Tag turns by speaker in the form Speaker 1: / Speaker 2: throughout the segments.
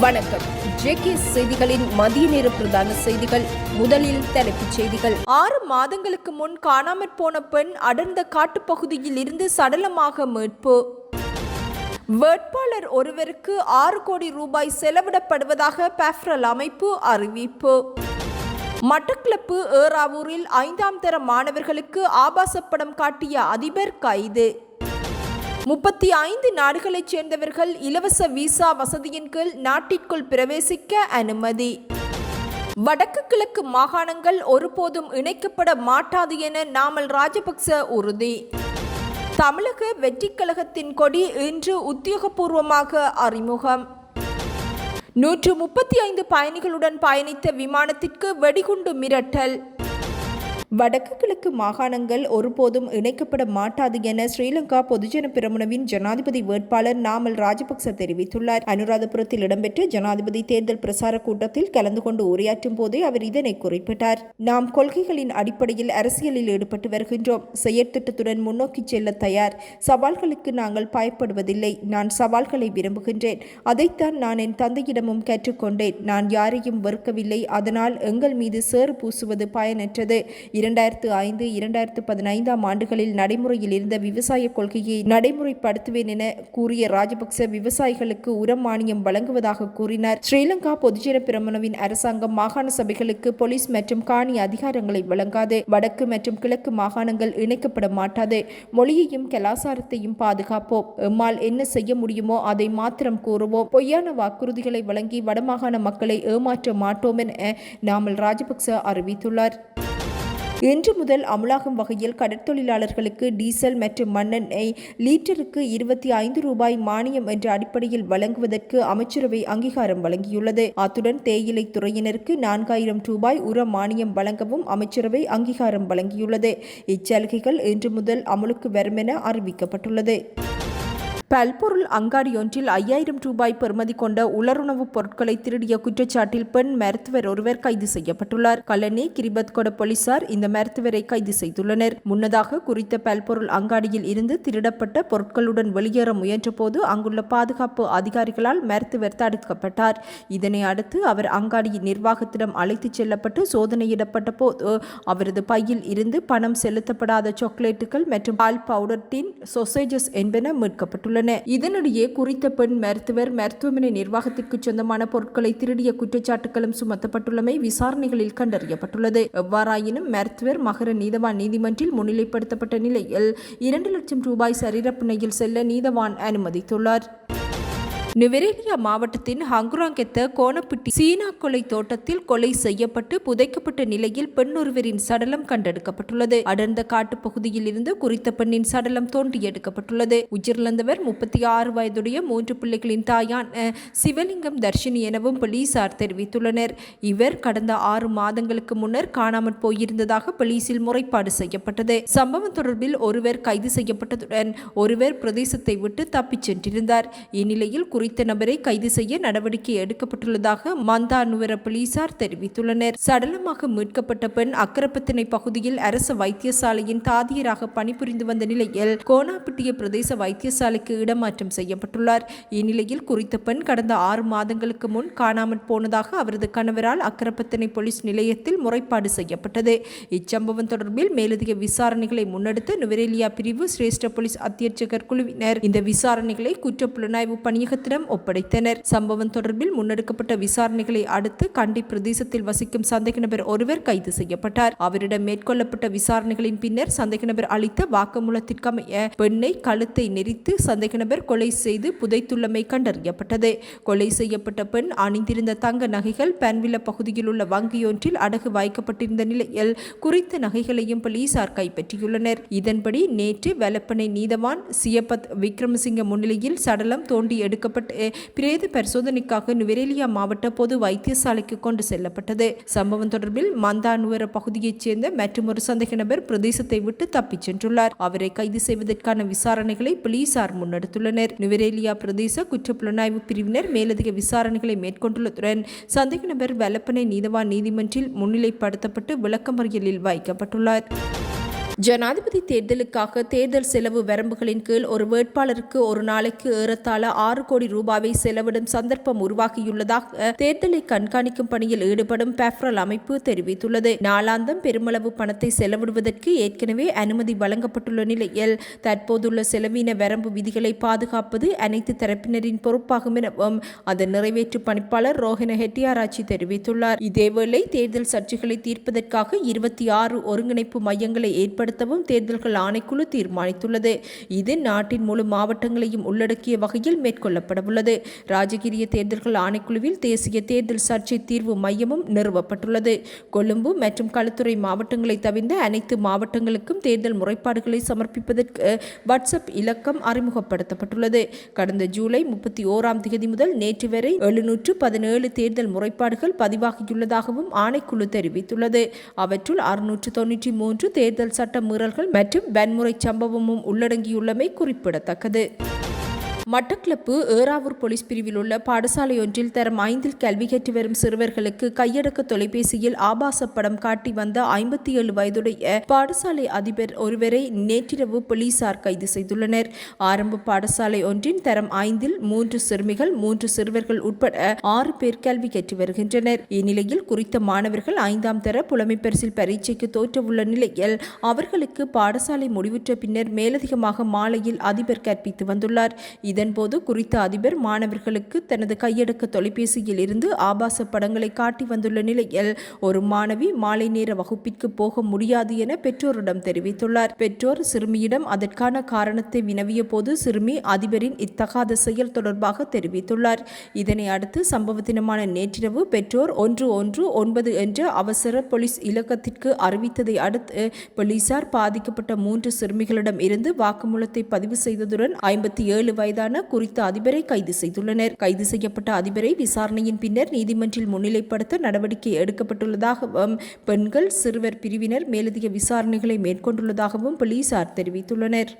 Speaker 1: வணக்கம். ஜேகே செய்திகளின் மதிய நேர பிரதான செய்திகள் முதலில் தலைப்புச் செய்திகள். ஆறு மாதங்களுக்கு முன் காணாமற் போன பெண் அடர்ந்த காட்டுப்பகுதியில் இருந்து சடலமாக மீட்பு. வேட்பாளர் ஒருவருக்கு ஆறு கோடி ரூபாய் செலவிடப்படுவதாக பேஃப்ரல் அமைப்பு அறிவிப்பு. மட்டக்களப்பு ஏறாவூரில் ஐந்தாம் தர மாணவர்களுக்கு ஆபாச படம் காட்டிய அதிபர் கைது. முப்பத்தி ஐந்து நாடுகளைச் சேர்ந்தவர்கள் இலவச விசா வசதியின் கீழ் நாட்டிற்குள் பிரவேசிக்க அனுமதி. வடக்கு கிழக்கு மாகாணங்கள் ஒருபோதும் இணைக்கப்பட மாட்டாது என நாமல் ராஜபக்ச உறுதி. தமிழக வெற்றிக் கழகத்தின் கொடி இன்று உத்தியோகபூர்வமாக அறிமுகம். நூற்று முப்பத்தி ஐந்து பயணிகளுடன் பயணித்த விமானத்திற்கு வெடிகுண்டு மிரட்டல். வடக்கு கிழக்கு மாகாணங்கள் ஒருபோதும் இணைக்கப்பட மாட்டாது என ஸ்ரீலங்கா பொதுஜன பிரமுனவின் ஜனாதிபதி வேட்பாளர் நாமல் ராஜபக்ச தெரிவித்துள்ளார். அனுராதபுரத்தில் இடம்பெற்ற ஜனாதிபதி தேர்தல் பிரசார கூட்டத்தில் கலந்து கொண்டு உரையாற்றும் போதே அவர் இதனை குறிப்பிட்டார். நாம் கொள்கைகளின் அடிப்படையில் அரசியலில் ஈடுபட்டு வருகின்றோம். செயற்திட்டத்துடன் முன்னோக்கி செல்ல தயார். சவால்களுக்கு நாங்கள் பயப்படுவதில்லை. நான் சவால்களை விரும்புகின்றேன். அதைத்தான் நான் என் தந்தையிடமும் கற்றுக்கொண்டேன். நான் யாரையும் வெறுக்கவில்லை. அதனால் எங்கள் மீது சேறு பூசுவது பயனற்றது. இரண்டாயிரத்து ஐந்து இரண்டாயிரத்து பதினைந்தாம் ஆண்டுகளில் நடைமுறையில் இருந்த விவசாய கொள்கையை நடைமுறைப்படுத்துவேன் என கூறிய ராஜபக்ச விவசாயிகளுக்கு உரம் மானியம் வழங்குவதாக கூறினார். ஸ்ரீலங்கா பொதுஜன பிரமணவின் அரசாங்கம் மாகாண சபைகளுக்கு போலீஸ் மற்றும் காணி அதிகாரங்களை வழங்காது. வடக்கு மற்றும் கிழக்கு மாகாணங்கள் இணைக்கப்பட மாட்டாது. மொழியையும் கலாசாரத்தையும் பாதுகாப்போம். எம்மால் என்ன செய்ய முடியுமோ அதை மாத்திரம் கூறுவோம். பொய்யான வாக்குறுதிகளை வழங்கி வடமாகாண மக்களை ஏமாற்ற மாட்டோம் என நாமல் ராஜபக்ச அறிவித்துள்ளார். இன்று முதல் அமலாகும் வகையில் கடற்தொழிலாளர்களுக்கு டீசல் மற்றும் மண்ணெண்ணெய் லீட்டருக்கு இருபத்தி ஐந்து ரூபாய் மானியம் என்ற அடிப்படையில் வழங்குவதற்கு அமைச்சரவை அங்கீகாரம் வழங்கியுள்ளது. அத்துடன் தேயிலை துறையினருக்கு நான்காயிரம் ரூபாய் உர மானியம் வழங்கவும் அமைச்சரவை அங்கீகாரம் வழங்கியுள்ளது. இச்சலுகைகள் இன்று முதல் அமலுக்கு வரும் என அறிவிக்கப்பட்டுள்ளது. பல்பொருள் அங்காடியொன்றில் ஐயாயிரம் ரூபாய் பெறுமதி கொண்ட உலருணவுப் பொருட்களை திருடிய குற்றச்சாட்டில் பெண் மருத்துவர் ஒருவர் கைது செய்யப்பட்டுள்ளார். கலனி கிரிபத்கொட போலீசார் இந்த மருத்துவரை கைது செய்துள்ளனர். முன்னதாக குறித்த பல்பொருள் அங்காடியில் இருந்து திருடப்பட்ட பொருட்களுடன் வெளியேற முயன்றபோது அங்குள்ள பாதுகாப்பு அதிகாரிகளால் மருத்துவர் தடுக்கப்பட்டார். இதனை அடுத்து அவர் அங்காடியின் நிர்வாகத்திடம் அழைத்துச் செல்லப்பட்டு சோதனையிடப்பட்ட போது அவரது பையில் இருந்து பணம் செலுத்தப்படாத சாக்லேட்டுகள் மற்றும் பால் பவுடர் டின் சொசேஜஸ் என்பன மீட்கப்பட்டுள்ளன. உள்ளன இதனிடையே குறித்த பெண் மருத்துவர் மருத்துவமனை நிர்வாகத்திற்கு சொந்தமான பொருட்களை திருடிய குற்றச்சாட்டுகளும் சுமத்தப்பட்டுள்ளமை விசாரணைகளில் கண்டறியப்பட்டுள்ளது. எவ்வாறாயினும் மருத்துவர் மகர நீதவான் நீதிமன்றில் முன்னிலைப்படுத்தப்பட்ட நிலையில் இரண்டு லட்சம் ரூபாய் சரீரப்பிணையில் செல்ல நீதவான் அனுமதித்துள்ளார். நுவரேலியா மாவட்டத்தின் ஹங்குராங்கெத்த கோணப்பிட்டி சீனா கொலை தோட்டத்தில் கொலை செய்யப்பட்டு புதைக்கப்பட்ட நிலையில் பெண் ஒருவரின் சடலம் கண்டெடுக்கப்பட்டுள்ளது. அடர்ந்த காட்டு பகுதியில் இருந்து குறித்த பெண்ணின் சடலம் தோண்டி எடுக்கப்பட்டுள்ளது. உயிரிழந்தவர் முப்பத்தி ஆறு வயதுடைய மூன்று பிள்ளைகளின் தாயான சிவலிங்கம் தர்ஷினி எனவும் போலீசார் தெரிவித்துள்ளனர். இவர் கடந்த ஆறு மாதங்களுக்கு முன்னர் காணாமற் போயிருந்ததாக போலீசில் முறைப்பாடு செய்யப்பட்டது. சம்பவம் தொடர்பில் ஒருவர் கைது செய்யப்பட்டதுடன் ஒருவர் பிரதேசத்தை விட்டு தப்பிச் சென்றிருந்தார். இந்நிலையில் குறித்த நபரை கைது செய்ய நடவடிக்கை எடுக்கப்பட்டுள்ளதாக மந்தானுவர போலீசார் தெரிவித்துள்ளனர். சடலமாக மீட்கப்பட்ட பெண் அக்கரப்பத்தினை பகுதியில் அரசு வைத்தியசாலையின் தாதியராக பணிபுரிந்து வந்த நிலையில் கோனாப்பிட்டிய பிரதேச வைத்தியசாலைக்கு இடமாற்றம் செய்யப்பட்டுள்ளார். இந்நிலையில் குறித்த பெண் கடந்த ஆறு மாதங்களுக்கு முன் காணாமல் போனதாக அவரது கணவரால் அக்கரப்பத்தினை போலீஸ் நிலையத்தில் முறைப்பாடு செய்யப்பட்டது. இச்சம்பவம் தொடர்பில் மேலதிக விசாரணைகளை முன்னெடுத்த நுவரேலியா பிரிவு சிரேஷ்ட போலீஸ் அத்தியட்சகர் குழுவினர். இந்த விசாரணைகளை குற்றப்புலனாய்வு பணியகத்தில் போலீசாரிடம் ஒப்படைத்தனர். சம்பவம் தொடர்பில் முன்னெடுக்கப்பட்ட விசாரணைகளை அடுத்து கண்டி பிரதேசத்தில் வசிக்கும் சந்தேக நபர் ஒருவர் கைது செய்யப்பட்டார். அவரிடம் மேற்கொள்ளப்பட்ட விசாரணைகளின் பின்னர் சந்தேக நபர் அளித்த வாக்குமூலத்திற்கமைய பெண்ணை கழுத்தை நெறித்து சந்தேக நபர் கொலை செய்து புதைத்துள்ளமை கண்டறியப்பட்டது. கொலை செய்யப்பட்ட பெண் அணிந்திருந்த தங்க நகைகள் பன்வில பகுதியில் உள்ள வங்கியொன்றில் அடகு வைக்கப்பட்டிருந்த நிலையில் குறித்த நகைகளையும் போலீசார் கைப்பற்றியுள்ளனர். இதன்படி நேற்று வெலப்பனை நீதவான் சியபத் விக்ரமசிங்க முன்னிலையில் சடலம் தோண்டி எடுக்கப்பட்ட பிரேத பரிசோதனைக்காக நுவரேலியா மாவட்ட பொது வைத்தியசாலைக்கு கொண்டு செல்லப்பட்டது. சம்பவம் தொடர்பில் மந்தானுவர பகுதியைச் சேர்ந்த மற்றொரு சந்தேக நபர் பிரதேசத்தை விட்டு தப்பிச் சென்றுள்ளார். அவரை கைது செய்வதற்கான விசாரணைகளை போலீசார் முன்னெடுத்துள்ளனர். நுவரேலியா பிரதேச குற்றப்புலனாய்வு பிரிவினர் மேலதிக விசாரணைகளை மேற்கொண்டுள்ளதுடன் சந்தேக நபர் வலப்பனை நீதவான் நீதிமன்றில் முன்னிலைப்படுத்தப்பட்டு விளக்கமறியலில் வைக்கப்பட்டுள்ளார். ஜனாதிபதி தேர்தலுக்காக தேர்தல் செலவு வரம்புகளின் கீழ் ஒரு வேட்பாளருக்கு ஒரு நாளைக்கு ஏறத்தாழ ஆறு கோடி ரூபாவை செலவிடும் சந்தர்ப்பம் உருவாகியுள்ளதாக தேர்தலை கண்காணிக்கும் பணியில் ஈடுபடும் பேஃப்ரல் அமைப்பு தெரிவித்துள்ளது. நாளாந்தம் பெருமளவு பணத்தை செலவிடுவதற்கு ஏற்கனவே அனுமதி வழங்கப்பட்டுள்ள நிலையில் தற்போதுள்ள செலவின வரம்பு விதிகளை பாதுகாப்பது அனைத்து தரப்பினரின் பொறுப்பாகும் எனவும் அதன் நிறைவேற்று பணிப்பாளர் ரோஹின ஹெட்டியாராச்சி தெரிவித்துள்ளார். இதேவேளை தேர்தல் சர்ச்சைகளை தீர்ப்பதற்காக இருபத்தி ஆறு ஒருங்கிணைப்பு மையங்களை ஏற்படுத்த ஏற்படுத்தவும் தேர்தல்கள் ஆணைக்குழு தீர்மானித்துள்ளது. இது நாட்டின் முழு மாவட்டங்களையும் உள்ளடக்கிய வகையில் மேற்கொள்ளப்படவுள்ளது. ராஜகிரிய தேர்தல்கள் ஆணைக்குழுவில் தேசிய தேர்தல் சர்ச்சை தீர்வு மையமும் நிறுவப்பட்டுள்ளது. கொழும்பு மற்றும் களுத்துறை மாவட்டங்களை தவிர்ந்த அனைத்து மாவட்டங்களுக்கும் தேர்தல் முறைப்பாடுகளை சமர்ப்பிப்பதற்கு வாட்ஸ்அப் இலக்கம் அறிமுகப்படுத்தப்பட்டுள்ளது. கடந்த ஜூலை முப்பத்தி ஓராம் தேதி முதல் நேற்று வரை எழுநூற்று பதினேழு தேர்தல் முறைப்பாடுகள் பதிவாகியுள்ளதாகவும் ஆணைக்குழு தெரிவித்துள்ளது. அவற்றுள் அறுநூற்று தொன்னூற்றி மூன்று தேர்தல் சட்ட மீறல்கள் மற்றும் வன்முறை சம்பவமும் உள்ளடங்கியுள்ளமை குறிப்பிடத்தக்கது. மட்டக்களப்பு ஏறாவூர் போலீஸ் பிரிவில் உள்ள பாடசாலை ஒன்றில் தரம் ஐந்தில் கல்வி கற்று வரும் சிறுவர்களுக்கு கையடக்க தொலைபேசியில் ஆபாச படம் காட்டி வந்த ஐம்பத்தி ஏழு வயதுடைய பாடசாலை அதிபர் ஒருவரை நேற்றிரவு போலீசார் கைது செய்துள்ளனர். ஆரம்ப பாடசாலை ஒன்றின் தரம் ஐந்தில் மூன்று சிறுமிகள் மூன்று சிறுவர்கள் உட்பட ஆறு பேர் கல்வி கற்று வருகின்றனர். இந்நிலையில் குறித்த மாணவர்கள் ஐந்தாம் தர புலமைப்பரிசில் பரீட்சைக்கு தோற்றவுள்ள நிலையில் அவர்களுக்கு பாடசாலை முடிவுற்ற பின்னர் மேலதிகமாக மாலையில் அதிபர் கற்பித்து வந்துள்ளார். இதன்போது குறித்த அதிபர் மாணவர்களுக்கு தனது கையடக்க தொலைபேசியில் இருந்து ஆபாச படங்களை காட்டி வந்துள்ள நிலையில் ஒரு மாணவி மாலை நேர வகுப்பிற்கு போக முடியாது என பெற்றோரிடம் தெரிவித்துள்ளார். பெற்றோர் சிறுமியிடம் அதற்கான காரணத்தை வினவிய போது சிறுமி அதிபரின் இத்தகாத செயல் தொடர்பாக தெரிவித்துள்ளார். இதனை அடுத்து சம்பவ தினமான நேற்றிரவு பெற்றோர் ஒன்று ஒன்று ஒன்பது என்ற அவசர போலீஸ் இலக்கத்திற்கு அறிவித்ததை அடுத்து போலீசார் பாதிக்கப்பட்ட மூன்று சிறுமிகளிடம் இருந்து வாக்குமூலத்தை பதிவு செய்ததுடன் ஐம்பத்தி ஏழு வயதான மீதான குறித்த அதிபரை கைது செய்துள்ளனர். கைது செய்யப்பட்ட அதிபரை விசாரணையின் பின்னர் நீதிமன்றில் முன்னிலைப்படுத்த நடவடிக்கை எடுக்கப்பட்டுள்ளதாகவும் பெண்கள் சிறுவர் பிரிவினர் மேலதிக விசாரணைகளை மேற்கொண்டுள்ளதாகவும் போலீசார் தெரிவித்துள்ளனர்.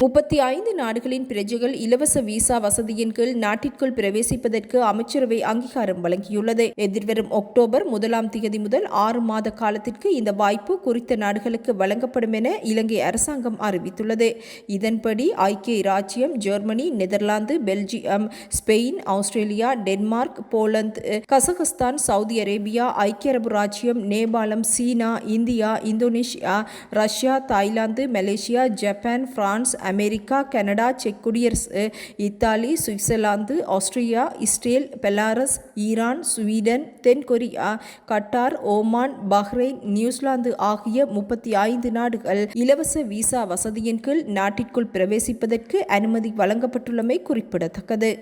Speaker 1: முப்பத்தி ஐந்து நாடுகளின் பிரஜைகள் இலவச விசா வசதியின் கீழ் நாட்டிற்குள் பிரவேசிப்பதற்கு அமைச்சரவை அங்கீகாரம் வழங்கியுள்ளது. எதிர்வரும் அக்டோபர் முதலாம் தேதி முதல் ஆறு மாத காலத்திற்கு இந்த வாய்ப்பு குறித்த நாடுகளுக்கு வழங்கப்படும் என இலங்கை அரசாங்கம் அறிவித்துள்ளது. இதன்படி ஐக்கிய இராச்சியம் Germany Netherlands Belgium Spain Australia Denmark Poland Kazakhstan Saudi Arabia ஐக்கிய அரபு ராஜ்யம் நேபாளம் சீனா India Indonesia Russia Thailand Malaysia Japan France America Canada check குடியரசு Italy Switzerland Austria Israel Belarus Iran Sweden தென்கொரியா Qatar Oman Bahrain New Zealand ஆகிய முப்பத்தி ஐந்து நாடுகள் இலவச விசா வசதியின் கீழ் நாட்டிற்குள் பிரவேசிப்பதற்கு அனுமதி வழங்கப்பட்டுள்ளமை குறிப்பிடத்தக்கது.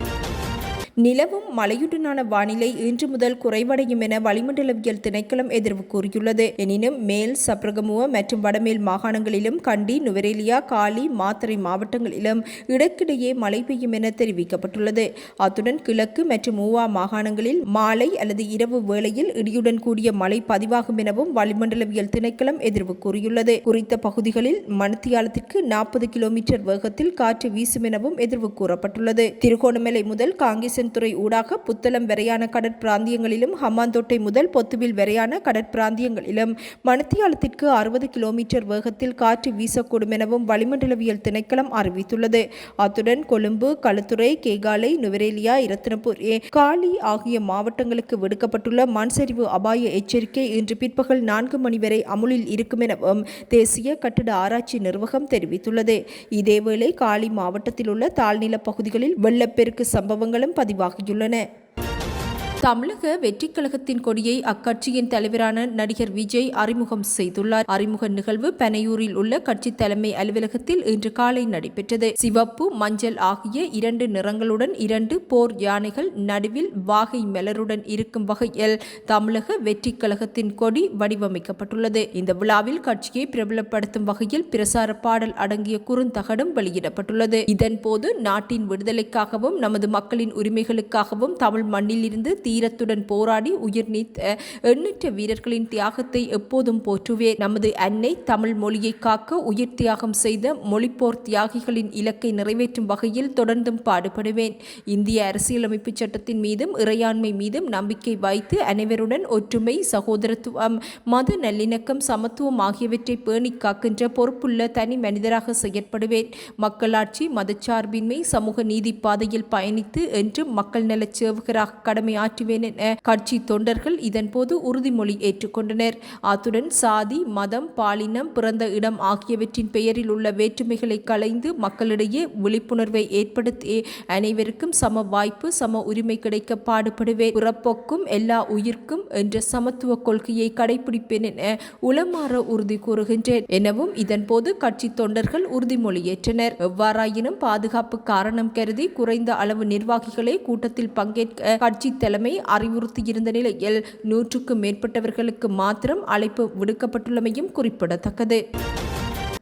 Speaker 1: நிலவும் மழையுடனான வானிலை இன்று முதல் குறைவடையும் என வளிமண்டலவியல் திணைக்களம் எதிர்வு கூறியுள்ளது. எனினும் மேல் சப்ரகமுவ மற்றும் வடமேல் மாகாணங்களிலும் கண்டி நுவரேலியா காலி மாத்தறை மாவட்டங்களிலும் இடக்கிடையே மழை பெய்யும் என தெரிவிக்கப்பட்டுள்ளது. அத்துடன் கிழக்கு மற்றும் மூவா மாகாணங்களில் மாலை அல்லது இரவு வேளையில் இடியுடன் கூடிய மழை பதிவாகும் எனவும் வளிமண்டலவியல் திணைக்களம் எதிர்வு கூறியுள்ளது. குறித்த பகுதிகளில் மணித்தியாலத்திற்கு நாற்பது கிலோமீட்டர் வேகத்தில் காற்று வீசும் எனவும் எதிர்வு கூறப்பட்டுள்ளது. திருகோணமலை முதல் காங்கேசன் துறை ஊடாக புத்தளம் வரையான கடற்பிராந்தியங்களிலும் ஹம்மாந்தோட்டை முதல் பொத்துவில் வரையான கடற்பிராந்தியங்களிலும் மணத்தியாலத்திற்கு அறுபது கிலோமீட்டர் வேகத்தில் காற்று வீசக்கூடும் எனவும் வளிமண்டலவியல் திணைக்களம் அறிவித்துள்ளது. அத்துடன் கொழும்பு களுத்துறை கேகாலை நுவரேலியா இரத்தினபூர் காலி ஆகிய மாவட்டங்களுக்கு விடுக்கப்பட்டுள்ள மண்சரிவு அபாய எச்சரிக்கை இன்று பிற்பகல் நான்கு மணி வரை அமுலில் இருக்கும் எனவும் தேசிய கட்டிட ஆராய்ச்சி நிர்வாகம் தெரிவித்துள்ளது. இதேவேளை காலி மாவட்டத்தில் உள்ள தாழ்நில பகுதிகளில் வெள்ளப்பெருக்கு சம்பவங்களும் பதிவாகியுள்ளன தமிழக வெற்றிக் கழகத்தின் கொடியை அக்கட்சியின் தலைவரான நடிகர் விஜய் அறிமுகம் செய்துள்ளார். அறிமுக நிகழ்வு பனையூரில் உள்ள கட்சி தலைமை அலுவலகத்தில் இன்று காலை நடைபெற்றது. சிவப்பு மஞ்சள் ஆகிய இரண்டு நிறங்களுடன் இரண்டு போர் யானைகள் நடுவில் வாகை மலருடன் இருக்கும் வகையில் தமிழக வெற்றிக் கழகத்தின் கொடி வடிவமைக்கப்பட்டுள்ளது. இந்த விழாவில் கட்சியை பிரபலப்படுத்தும் வகையில் பிரசார பாடல் அடங்கிய குறுந்தகடும் வெளியிடப்பட்டுள்ளது. இதன்போது நாட்டின் விடுதலைக்காகவும் நமது மக்களின் உரிமைகளுக்காகவும் தமிழ் மண்ணிலிருந்து தீரத்துடன் போராடி உயிர் நீத்த எண்ணற்ற வீரர்களின் தியாகத்தை எப்போதும் போற்றுவேன் நமது அன்னை தமிழ் மொழியை காக்க உயிர் தியாகம் செய்த மொழிப்போர் தியாகிகளின் இலக்கை நிறைவேற்றும் வகையில் தொடர்ந்தும் பாடுபடுவேன். இந்திய அரசியலமைப்பு சட்டத்தின் மீதும் இறையாண்மை மீதும் நம்பிக்கை வைத்து அனைவருடன் ஒற்றுமை சகோதரத்துவம் மத நல்லிணக்கம் சமத்துவம் ஆகியவற்றை பேணி காக்கின்ற பொறுப்புள்ள தனி மனிதராக செயற்படுவேன். மக்களாட்சி மதச்சார்பின்மை சமூக நீதி பாதையில் பயணித்து என்றும் மக்கள் நலச் சேவகராக கடமையாற்றுவேன் என கட்சி தொண்டர்கள் இதன்போது உறுதிமொழி ஏற்றுக்கொண்டனர். அத்துடன் சாதி மதம் பாலினம் பிறந்த இடம் ஆகியவற்றின் பெயரில் உள்ள வேற்றுமைகளை களைந்து மக்களிடையே விழிப்புணர்வை ஏற்படுத்தி அனைவருக்கும் சம வாய்ப்பு சம உரிமை கிடைக்க பாடுபடுவேன் பிறப்போக்கும் எல்லா உயிர்க்கும் என்ற சமத்துவ கொள்கையை கடைபிடிப்பேன் என உளமாற உறுதி கூறுகின்றேன். எனவும் இதன்போது கட்சி தொண்டர்கள் உறுதிமொழி ஏற்றனர். எவ்வாறாயினும் பாதுகாப்பு காரணம் கருதி குறைந்த அளவு நிர்வாகிகளே கூட்டத்தில் பங்கேற்க கட்சி தலைமை அறிவுறுத்தியிருந்த நிலையில் நூற்றுக்கும் மேற்பட்டவர்களுக்கு மாத்திரம் அழைப்பு விடுக்கப்பட்டுள்ளமையும் குறிப்பிடத்தக்கது.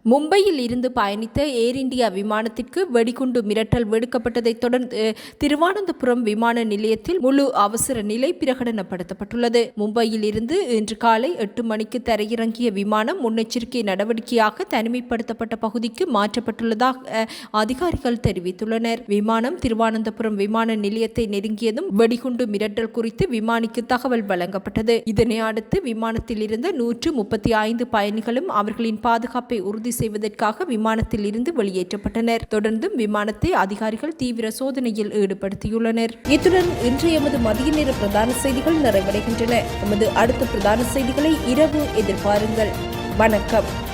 Speaker 1: மும்பையில் இருந்து பயணித்த ஏர் இந்தியா விமானத்திற்கு வெடிகுண்டு மிரட்டல் விடுக்கப்பட்டதைத் தொடர்ந்து திருவானந்தபுரம் விமான நிலையத்தில் முழு அவசர நிலை பிரகடனப்படுத்தப்பட்டுள்ளது. மும்பையில் இருந்து இன்று காலை எட்டு மணிக்கு தரையிறங்கிய விமானம் முன்னெச்சரிக்கை நடவடிக்கையாக தனிமைப்படுத்தப்பட்ட பகுதிக்கு மாற்றப்பட்டுள்ளதாக அதிகாரிகள் தெரிவித்துள்ளனர். விமானம் திருவானந்தபுரம் விமான நிலையத்தை நெருங்கியதும் வெடிகுண்டு மிரட்டல் குறித்து விமானிக்கு தகவல் வழங்கப்பட்டது. இதனை அடுத்து விமானத்தில் இருந்த நூற்று முப்பத்தி ஐந்து பயணிகளும் அவர்களின் பாதுகாப்பை உறுதி உறுதி செய்வதற்காக விமானத்தில் இருந்து வெளியேற்றப்பட்டனர். தொடர்ந்தும் விமானத்தை அதிகாரிகள் தீவிர சோதனையில் ஈடுபடுத்தியுள்ளனர். இத்துடன் இன்று எமது மதிய நேர பிரதான செய்திகள் நிறைவடைகின்றன. எமது அடுத்த பிரதான செய்திகளை இரவு எதிர்பாருங்கள். வணக்கம்.